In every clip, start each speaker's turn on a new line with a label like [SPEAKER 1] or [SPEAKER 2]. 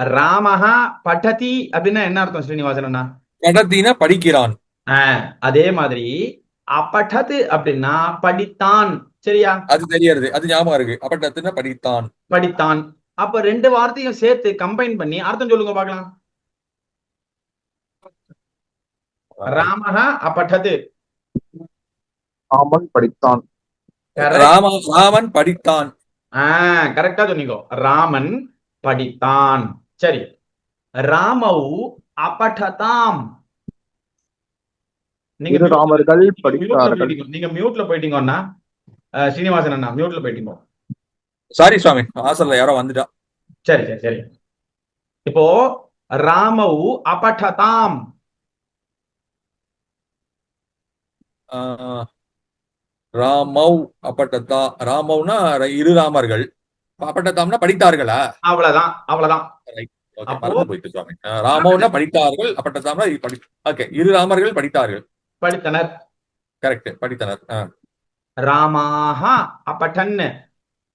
[SPEAKER 1] ராமஹா படதி அப்படின்னா என்ன அர்த்தம் ஸ்ரீனிவாசனா
[SPEAKER 2] படத்தினா படிக்கிறான்.
[SPEAKER 1] அதே மாதிரி அப்படது அப்படின்னா படித்தான். சரியா?
[SPEAKER 2] அது தெரியறது அது ஞாபகம் இருக்கு. அப்பட்டத்தினா படித்தான்.
[SPEAKER 1] படித்தான். அப்ப ரெண்டு வார்த்தையும் சேர்த்து கம்பைன் பண்ணி அர்த்தம் சொல்லுங்க பார்க்கலாம். ராமஹா அப்படது
[SPEAKER 3] ராமன் படித்தான்.
[SPEAKER 2] ராம ராமன் படித்தான்.
[SPEAKER 1] ஆஹ் கரெக்டா சொன்னீங்க. ராமன் படித்தான். சரி. ராமவு அபடதாம் நீங்க
[SPEAKER 3] ராமர்கள் படித்தார்கள்.
[SPEAKER 1] நீங்க மியூட்ல போயிட்டீங்கன்னா அஹ், ஸ்ரீனிவாசன் அண்ணா மியூட்ல போயிட்டீங்க.
[SPEAKER 2] சாரி சுவாமி. ஆசல்ல யாரோ வந்துட்டா.
[SPEAKER 1] சரி சரி சரி. இப்போ ராமவு அபடதாம்
[SPEAKER 2] ஆஹ், ராமவ் அப்பட்டத்தா ராமவ்னா இரு ராமர்கள். அப்பட்டத்தாம்னா படித்தார்களா?
[SPEAKER 1] அவ்வளவுதான் அவ்வளவுதான்.
[SPEAKER 2] ராமவ்னா படித்தார்கள் அப்பட்டத்தாம்னா படி ஓகே இரு ராமர்கள் படித்தார்கள்.
[SPEAKER 1] படித்தனர்.
[SPEAKER 2] கரெக்ட் படித்தனர்.
[SPEAKER 1] ராமாஹா அப்படன்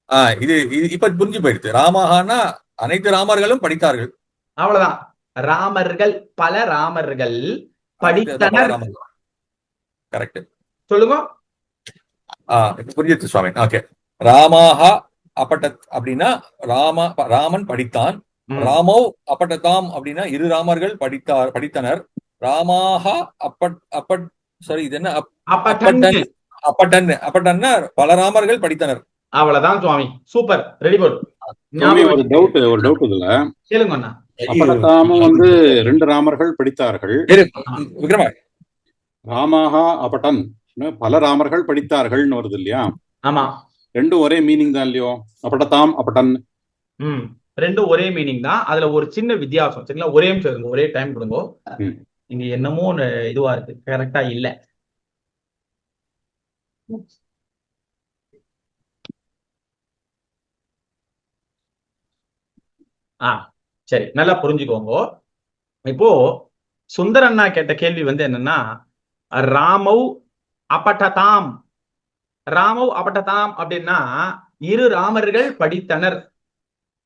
[SPEAKER 2] ஆஹ், இது இப்ப புரிஞ்சு போயிடுது ராமஹானா அனைத்து ராமர்களும் படித்தார்கள்.
[SPEAKER 1] அவ்வளவுதான். ராமர்கள் பல ராமர்கள் படித்தனர்.
[SPEAKER 2] கரெக்ட்
[SPEAKER 1] சொல்லுங்க.
[SPEAKER 2] புரிஞ்சிருச்சு சுவாமி. ஓகே ராமாஹா அப்பட்டத் அப்படின்னா ராம ராமன் படித்தான்.
[SPEAKER 1] ம்.
[SPEAKER 2] ராமவ் அப்பட்டதாம் அப்படின்னா இரு ராமர்கள் படித்தார் படித்தனர். ராமாஹா அப்பட் அப்பட் சாரி இது என்ன? அப்பட்டன் அப்பட்டன் அப்பட்டன்னா. பல ராமர்கள் படித்தனர்.
[SPEAKER 1] அவ்வளவுதான் சுவாமி. சூப்பர். ரெடி போடு.
[SPEAKER 4] ஒரு டவுட் ஒரு டவுட் இதுல.
[SPEAKER 1] கேளுங்க அண்ணா.
[SPEAKER 4] அப்படத்தாம வந்து ரெண்டு ராமர்கள் படித்தார்கள்.
[SPEAKER 2] விக்ரமா
[SPEAKER 4] ராமாஹா அப்பட்டன். பல ராமர்கள் படித்தார்கள்னு வருது இல்லையா?
[SPEAKER 1] ஆமா.
[SPEAKER 4] ரெண்டும் ஒரே மீனிங் தான் இல்லையோ? அப்படத்தாம் அப்பட்டன்
[SPEAKER 1] ம். ரெண்டும் ஒரே மீனிங் தான். அதுல ஒரு சின்ன வித்தியாசம். சரிங்களா? ஒரே நிமிஷம் ஒரே டைம் கொடுங்க.
[SPEAKER 4] ம்.
[SPEAKER 1] இங்க என்னமோ இதுவா இருக்கு. கரெக்டா இல்ல. ஆ சரி. நல்லா புரிஞ்சுக்கோங்க. இப்போ சுந்தர் அண்ணா கேட்ட கேள்வி வந்து என்னன்னா ராமவ் அப்பட்டதாம் ராமவ் அப்பட்டதாம் அப்படின்னா இரு ராமர்கள் படித்தனர்.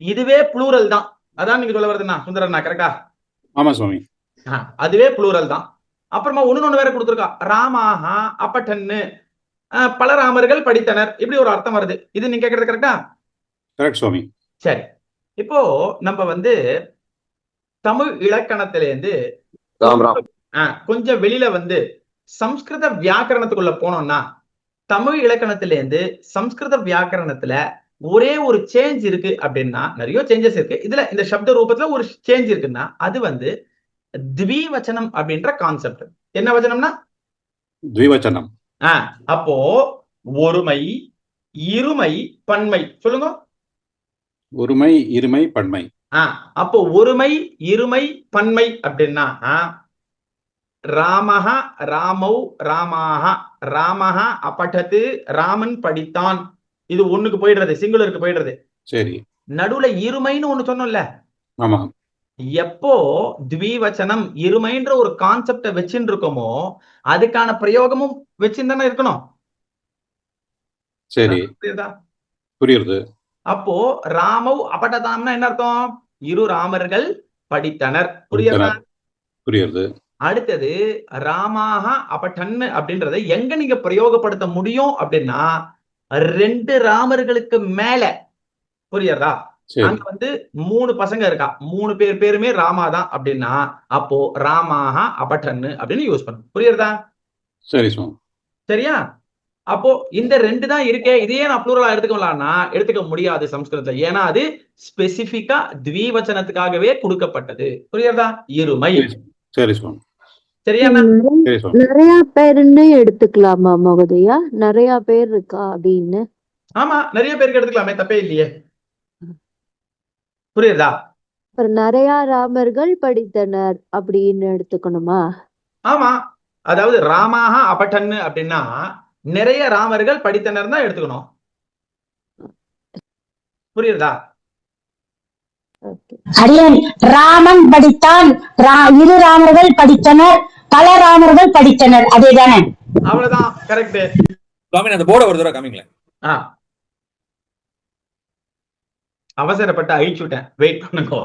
[SPEAKER 1] இதுவே ப்ளூரல் தான். அதான் நீங்க சொல்ல வருதுண்ணா சுந்தர் அண்ணா கரெக்டா
[SPEAKER 4] ஆமா சுவாமி.
[SPEAKER 1] அதுவே ப்ளூரல் தான். அப்புறமா ஒண்ணு ஒண்ணு வேற கொடுத்துருக்கா. ராமாஹா அப்பட்டன்னு. பல ராமர்கள் படித்தனர். இப்படி ஒரு அர்த்தம் வருது. இது நீங்க கேக்குறது கரெக்டா
[SPEAKER 4] கரெக்ட் சுவாமி.
[SPEAKER 1] சரி. இப்போ நம்ம வந்து தமிழ் இலக்கணத்திலேருந்து
[SPEAKER 3] ராம்.
[SPEAKER 1] ஆ, கொஞ்சம் வெளியில வந்து சம்ஸ்கிருத வியாக்கரணத்துக்குள்ள போனோம்னா தமிழ் இலக்கணத்திலேருந்து சம்ஸ்கிருத வியாக்கரணத்துல ஒரே ஒரு சேஞ்ச் இருக்கு அப்படின்னா நிறைய சேஞ்சஸ் இருக்கு. இதுல இந்த சப்த ரூபத்துல ஒரு சேஞ்ச் இருக்குன்னா அது வந்து த்விவச்சனம் அப்படின்ற கான்செப்ட் என்ன வச்சனம்னா?
[SPEAKER 4] த்விவச்சனம்.
[SPEAKER 1] ஆ அப்போ ஒருமை இருமை பன்மை. சொல்லுங்க.
[SPEAKER 4] ஒருமை இருமை பன்மை.
[SPEAKER 1] ஆ அப்போ ஒருமை இருமை பன்மை அப்படின்னா ராமஹ ராமௌ ராமாஹ. ராமஹ அப்பட்டத்து ராமன் படித்தான். இது ஒண்ணுக்கு போயிடுறது சிங்குலருக்கு போயிடுறது.
[SPEAKER 4] சரி.
[SPEAKER 1] நடுவுல இருமைன்னு ஒண்ணு சொன்னோம்ல.
[SPEAKER 4] ஆமா.
[SPEAKER 1] எப்போ த்விவச்சனம் இருமைன்ற ஒரு கான்செப்ட வச்சுட்டு இருக்கோமோ அதுக்கான பிரயோகமும் வச்சுன்னு இருக்கணும்.
[SPEAKER 4] சரி.
[SPEAKER 1] புரியுதா?
[SPEAKER 4] புரியுது.
[SPEAKER 1] அப்போ ராமவ் அப்பட்டதாம்னா என்ன அர்த்தம்? இரு ராமர்கள் படித்தனர். புரியுதா?
[SPEAKER 4] புரியுது.
[SPEAKER 1] அடுத்தது ராமாக அப்பட்டன்னு அப்படின்றத எங்க நீங்க பிரயோகப்படுத்த முடியும் அப்படின்னா ரெண்டு ராமர்களுக்கு மேல. புரியுறதா அங்க வந்து மூணு பசங்க இருக்கா? மூணு பேர் பேருமே ராமா தான் அப்படின்னா அப்போ ராமாக அப்பட்டன்னு அப்படின்னு யூஸ் பண்ணும் புரியுறதா
[SPEAKER 4] சரி
[SPEAKER 1] சரியா? அப்போ இந்த ரெண்டு தான் இருக்கே. இதையே நான் ப்ளூரலா எடுத்துக்கலாம்னா எடுத்துக்க முடியாது சம்ஸ்கிருதத்துல. ஏன்னா அது ஸ்பெசிபிக்கா த்விவச்சனத்துக்காகவே கொடுக்கப்பட்டது. புரியுறதா இருமை.
[SPEAKER 4] சரி சுவாமி.
[SPEAKER 1] சரியா
[SPEAKER 5] நிறைய பேருன்னு எடுத்துக்கலாமா மகோதயா? நிறைய பேர் இருக்கா அப்படின்னு?
[SPEAKER 1] ஆமா நிறைய பேருக்கு எடுத்துக்கலாமே தப்பே இல்லையே. புரியுதா?
[SPEAKER 5] அப்புறம் நிறைய ராமர்கள் படித்தனர் அப்படின்னு எடுத்துக்கணுமா?
[SPEAKER 1] ஆமா அதாவது ராமாக அப்பட்டன்னு அப்படின்னா நிறைய ராமர்கள் படித்தனர் தான் எடுத்துக்கணும். புரியுதா?
[SPEAKER 5] ஓகே.
[SPEAKER 6] அரியன் ராமன் படித்தான். இரு ராமர்கள் படித்தனர் பல ராமர்கள் படித்தனர். அதேதானே?
[SPEAKER 1] அவ்வளவுதான். கரெக்ட்
[SPEAKER 2] சுவாமி அந்த போர்டை ஒரு தடவை காமிங்களேன்.
[SPEAKER 1] ஆ. அவசரப்பட்டு அழிச்சு விட்டேன். வெயிட் பண்ணுங்க.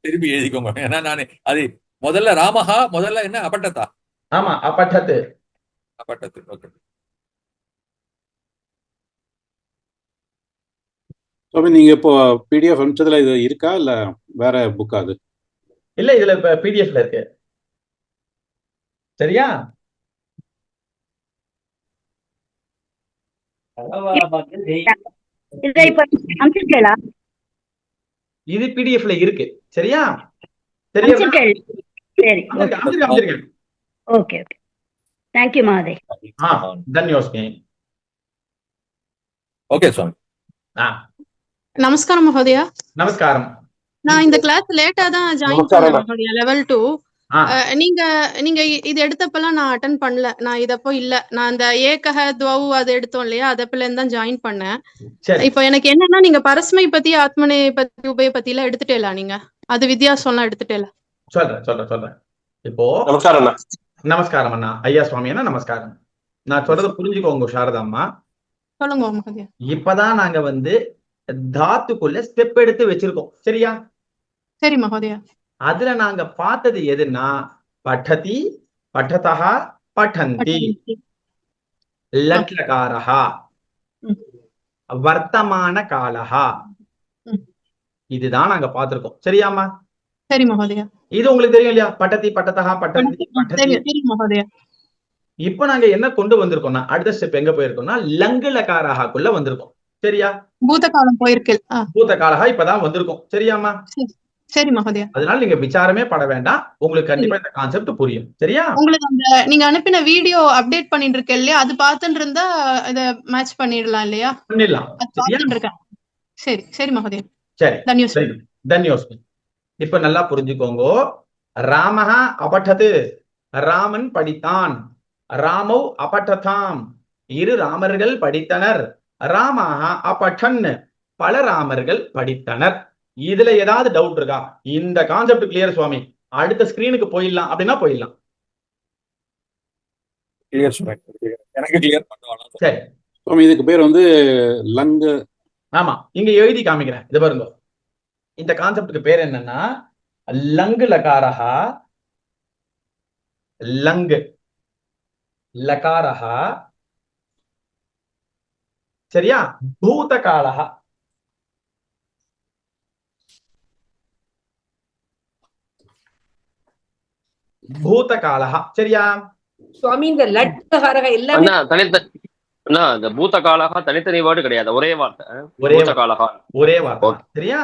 [SPEAKER 2] திருப்பி எழுதிக்கோங்க. ஏன்னா நான் அது முதல்ல ராமஹா முதல்ல என்ன? அபட்டதா
[SPEAKER 1] ஆமா அப்பட்டத்து.
[SPEAKER 2] அபட்டத்து ஓகே
[SPEAKER 4] சுவாமி நீங்க இப்போ பிடிஎஃப் அனுப்பிச்சதுல இது இருக்கா? இல்ல வேற புக்கா அது?
[SPEAKER 1] இல்ல இதுல இப்ப பிடிஎஃப்ல இருக்கு. சரியா?
[SPEAKER 6] இதை இப்ப அனுப்பிச்சிருக்கேளா
[SPEAKER 1] இது பிடிஎஃப்ல இருக்கு. சரியா? சரியா?
[SPEAKER 6] சரி. ஓகே ஓகே தேங்க்யூ மகோதய்
[SPEAKER 1] ஆ தன்யோஸ்மி
[SPEAKER 2] ஓகே சுவாமி.
[SPEAKER 1] ஆ.
[SPEAKER 3] நமஸ்காரம் மகோதயா.
[SPEAKER 1] நமஸ்காரம்.
[SPEAKER 3] நான் இந்த கிளாஸ் லேட்டா தான் ஜாயின். பண்ணேன் மகோதயா லெவல் டூ
[SPEAKER 1] ஆ.
[SPEAKER 3] நீங்க நீங்க இது எடுத்தப்பெல்லாம் நான் அட்டன் பண்ணல. நான் இதப்போ இல்ல. நான் இந்த ஏகஹ துவவு அது எடுத்தோம் இல்லையா? அதப்பில இருந்து தான் ஜாயின் பண்ணேன்.
[SPEAKER 1] சரி.
[SPEAKER 3] இப்போ எனக்கு என்னன்னா நீங்க பரஸ்மை பத்தி ஆத்மனை பத்தி உபய பத்தி எல்லாம் எடுத்துட்டேல நீங்க? அது வித்தியாசம்லாம் எடுத்துட்டேல?
[SPEAKER 1] சொல்றேன் சொல்றேன் சொல்றேன். இப்போ
[SPEAKER 7] நமஸ்காரம் அண்ணா.
[SPEAKER 1] நமஸ்காரம் அண்ணா. ஐயா சுவாமி அண்ணா நமஸ்காரம். நான் சொல்றதை புரிஞ்சுக்கோங்க சாரதாம்மா
[SPEAKER 3] சொல்லுங்க மகோதயா.
[SPEAKER 1] இப்பதான் நாங்க வந்து தாத்துக்குள்ள ஸ்டெப் எடுத்து வச்சிருக்கோம். சரியா?
[SPEAKER 3] சரி மகோதயா.
[SPEAKER 1] அதுல நாங்க பார்த்தது எதுன்னா பட்டதி பட்டதா பட்டந்தி.
[SPEAKER 3] லட்லகாரஹா
[SPEAKER 1] வர்த்தமான காலஹா. இதுதான் நாங்க பார்த்திருக்கோம். சரியாமா
[SPEAKER 3] சரி மகோதயா.
[SPEAKER 1] இது உங்களுக்கு தெரியும் இல்லையா? பட்டதி பட்டதா பட்டந்தி பட்டதி
[SPEAKER 3] மகோதயா.
[SPEAKER 1] இப்ப நாங்க என்ன கொண்டு வந்திருக்கோம்னா அடுத்த ஸ்டெப் எங்க போயிருக்கோம்னா லங்கு லகாரஹாக்குள்ள வந்திருக்கோம். சரியா?
[SPEAKER 3] பூத காலம் போயிருக்கு ஆ.
[SPEAKER 1] பூத்த காலஹா இப்பதான் வந்திருக்கோம். சரியாம்மா?
[SPEAKER 3] சரி. மகோதயா.
[SPEAKER 1] அதனால நீங்க விசாரமே பட வேண்டாம். உங்களுக்கு கண்டிப்பா இந்த கான்செப்ட் புரியும். சரியா?
[SPEAKER 3] உங்களுக்கு அந்த நீங்க அனுப்பின வீடியோ அப்டேட் பண்ணிட்டு இருக்க இல்லையா? அது பார்த்துட்டு இருந்தா இத மேட்ச் பண்ணிடலாம் இல்லையா?
[SPEAKER 1] பண்ணிடலாம்.
[SPEAKER 3] சரி. சரி மகோதயா.
[SPEAKER 1] சரி.
[SPEAKER 3] தன்யூஸ்
[SPEAKER 1] சரி. தன்யோஸ்மி இப்ப நல்லா புரிஞ்சுக்கோங்க. ராமஹ அபட்டது ராமன் படித்தான். ராமௌ அபட்டதாம். இரு ராமர்கள் படித்தனர். ராமஹ அபட்டன் பல ராமர்கள் படித்தனர். இதுல ஏதாவது டவுட் இருக்கா? இந்த கான்செப்ட் கிளியர் சுவாமி. அடுத்த ஸ்கிரீனுக்கு போயிடலாம். அப்படின்னா போயிடலாம்.
[SPEAKER 2] எனக்கு கிளியர் பண்ணுவாங்க
[SPEAKER 1] சரி.
[SPEAKER 4] சுவாமி இதுக்கு பேர் வந்து லங்கு.
[SPEAKER 1] ஆமா. இங்க எழுதி காமிக்கிறேன். இது பாருங்க. இந்த கான்செப்டுக்கு பேர் என்னன்னா லங்கு லகாரஹா லங்கு. லகாரஹா சரியா? பூதகாலஹா. பூதகாலஹா. சரியா?
[SPEAKER 8] சுவாமி இந்த லட்சகாரக எல்லாமே
[SPEAKER 7] அண்ணா தனித்த அண்ணா இந்த பூத்த காலகா தனித்தனி வேர்டு கிடையாது. ஒரே வார்த்தை.
[SPEAKER 1] ஒரே
[SPEAKER 7] காலகா
[SPEAKER 1] ஒரே வார்த்தை. சரியா?